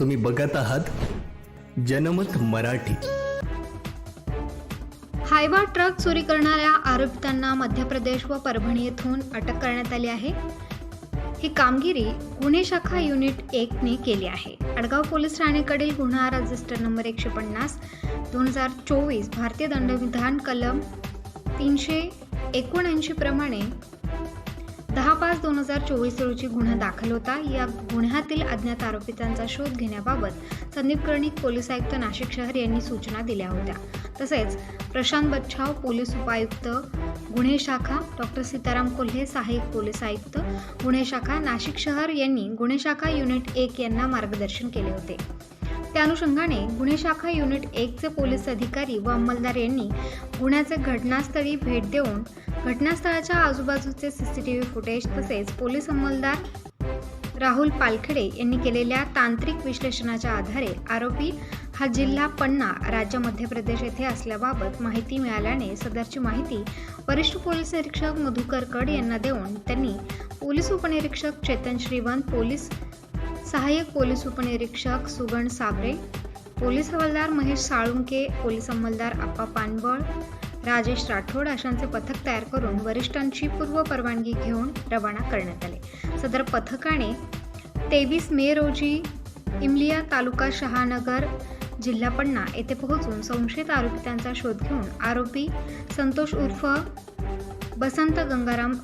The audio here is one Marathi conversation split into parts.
तुम्ही बघत आहात जनमत मराठी. हायवा ट्रक चोरी करणाऱ्या आरोपितांना मध्य प्रदेश व परभणी येथून अटक करण्यात आली आहे. ही कामगिरी गुन्हे शाखा युनिट एकने केली आहे. अडगाव पोलीस ठाणेकडील गुन्हा रजिस्टर नंबर एकशे पन्नास दोन हजार चोवीस भारतीय दंडविधान कलम तीनशे एकोणऐंशी प्रमाणे हजार चोवीस रोजी गुन्हा दाखल होता. या गुन्ह्यातील अज्ञात आरोपितांचा शोध घेण्याबाबत संदीप कर्णिक पोलीस आयुक्त नाशिक शहर यांनी सूचना दिल्या होत्या. तसेच प्रशांत बच्छाव पोलीस उपायुक्त गुन्हे शाखा डॉक्टर सीताराम कोल्हे सहाय्यक पोलीस आयुक्त गुन्हे शाखा नाशिक शहर यांनी गुन्हे शाखा युनिट एक यांना मार्गदर्शन केले होते. त्या अनुषंगाने गुन्हे शाखा युनिट एकचे पोलीस अधिकारी व अंमलदार यांनी गुन्ह्याचे घटनास्थळी भेट देऊन घटनास्थळाच्या आजूबाजूचे सीसीटीव्ही फुटेज तसेच पोलीस अंमलदार राहुल पालखेडे यांनी केलेल्या तांत्रिक विश्लेषणाच्या आधारे आरोपी हा जिल्हा पन्ना राज्य मध्य प्रदेश येथे असल्याबाबत माहिती मिळाल्याने सदरची माहिती वरिष्ठ पोलीस निरीक्षक मधुकर कड यांना देऊन त्यांनी पोलीस उपनिरीक्षक चेतन श्रीवंत पोलीस सहाय्यक पोलीस उपनिरीक्षक सुगण साबरे पोलीस हवालदार महेश साळुंके पोलीस अंमलदार आप्पा पानबळ राजेश राठोड अशांचे पथक तयार करून वरिष्ठांची पूर्व परवानगी घेऊन रवाना करण्यात आले. सदर पथकाने तेवीस मे रोजी इमलिया तालुका शहानगर जिल्हा पन्ना येथे पोहोचून संशयित आरोपितांचा शोध घेऊन आरोपी संतोष उर्फ बसंत गंगाराम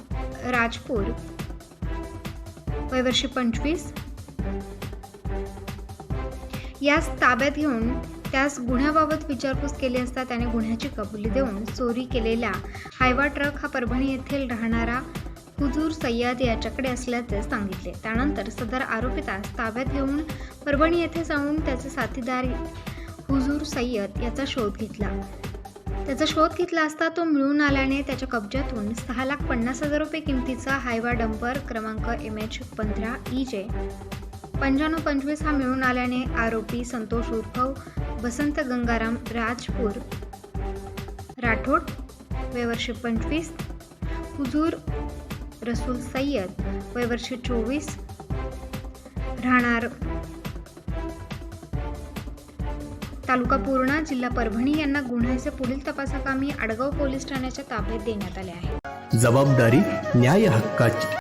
राजपूर वयवर्षी पंचवीस यास ताब्यात घेऊन त्यास गुन्ह्याबाबत विचारपूस केली असता त्याने गुन्ह्याची कबुली देऊन चोरी केलेला हायवा ट्रक हा परभणी येथील राहणारा हुजूर सय्यद याच्याकडे असल्याचे सांगितले. त्यानंतर सदर आरोपितास ताब्यात घेऊन परभणी येथे जाऊन त्याचे साथीदार हुजूर सय्यद याचा शोध घेतला. त्याचा शोध घेतला असता तो मिळून आल्याने त्याच्या कब्जातून सहा लाख पन्नास हजार रुपये किमतीचा हायवा डंपर क्रमांक एम एच पंधरा ई जे पंच्याण्णव पंचवीस हा मिळून आल्याने आरोपी संतोष उद्भव वसंत गंगाराम राजपूर राठोड वयवर्षी पंचवीस हुजूर रसूल सय्यद वयवर्षी चोवीस राहणार तालुका पूर्णा जिल्हा परभणी यांना गुन्ह्याचे पुढील तपासाकामी आडगाव पोलीस ठाण्याच्या ताब्यात देण्यात आले आहे. जबाबदारी न्याय हक्काची